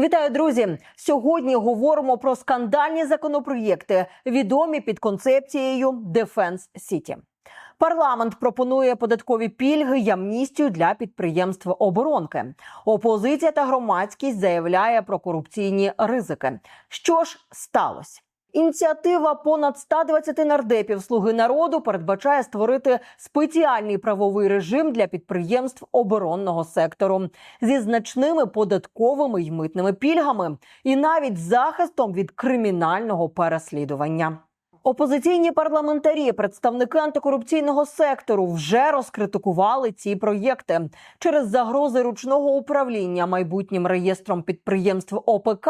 Вітаю, друзі! Сьогодні говоримо про скандальні законопроєкти, відомі під концепцією Дефенс Сіті. Парламент пропонує податкові пільги й амністію для підприємств оборонки. Опозиція та громадськість заявляє про корупційні ризики. Що ж сталося? Ініціатива понад 120 нардепів Слуги народу передбачає створити спеціальний правовий режим для підприємств оборонного сектору зі значними податковими й митними пільгами, і навіть захистом від кримінального переслідування. Опозиційні парламентарі, представники антикорупційного сектору, вже розкритикували ці проєкти через загрози ручного управління майбутнім реєстром підприємств ОПК.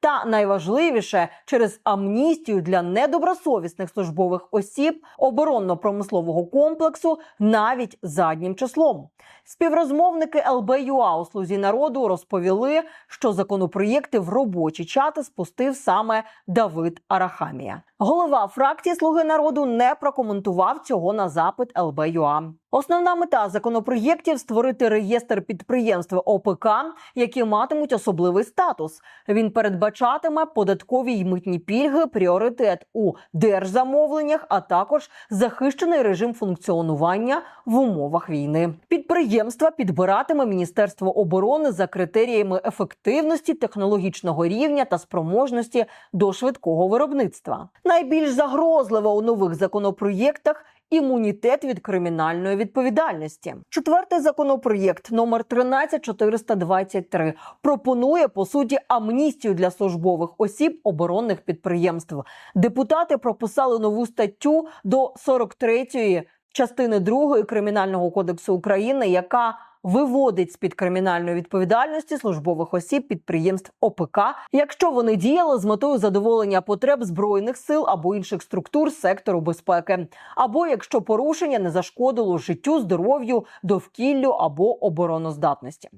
Та найважливіше через амністію для недобросовісних службових осіб оборонно-промислового комплексу навіть заднім числом. Співрозмовники ЛБЮА у слузі народу розповіли, що законопроєкти в робочі чати спустив саме Давид Арахамія. Голова фракції Слуги народу не прокоментував цього на запит ЛБЮА. Основна мета законопроєктів створити реєстр підприємств ОПК, які матимуть особливий статус. Він передбачатиме податкові й митні пільги, пріоритет у держзамовленнях, а також захищений режим функціонування в умовах війни. Підприємства підбиратиме Міністерство оборони за критеріями ефективності, технологічного рівня та спроможності до швидкого виробництва. Найбільш загрозливе у нових законопроєктах імунітет від кримінальної відповідальності. Четвертий законопроєкт номер 13423 пропонує по суті амністію для службових осіб оборонних підприємств. Депутати прописали нову статтю до 43-ї частини 2 кримінального кодексу України, яка Виводить з під кримінальної відповідальності службових осіб підприємств ОПК, якщо вони діяли з метою задоволення потреб збройних сил або інших структур сектору безпеки, або якщо порушення не зашкодило життю, здоров'ю, довкіллю або обороноздатності.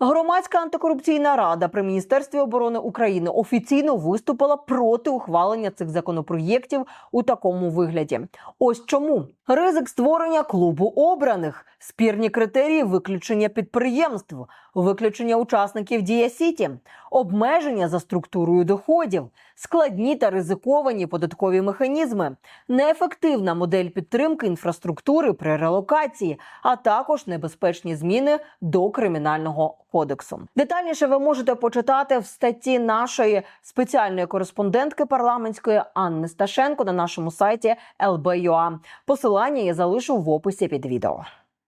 Громадська антикорупційна рада при міністерстві оборони України офіційно виступила проти ухвалення цих законопроєктів у такому вигляді. Ось чому. Ризик створення клубу обраних, спірні критерії виключення підприємств, виключення учасників Дія Сіті, обмеження за структурою доходів, складні та ризиковані податкові механізми, неефективна модель підтримки інфраструктури при релокації, а також небезпечні зміни до кримінального кодексу. Детальніше ви можете почитати в статті нашої спеціальної кореспондентки парламентської Анни Сташенко на нашому сайті LBUA. Посилання я залишу в описі під відео.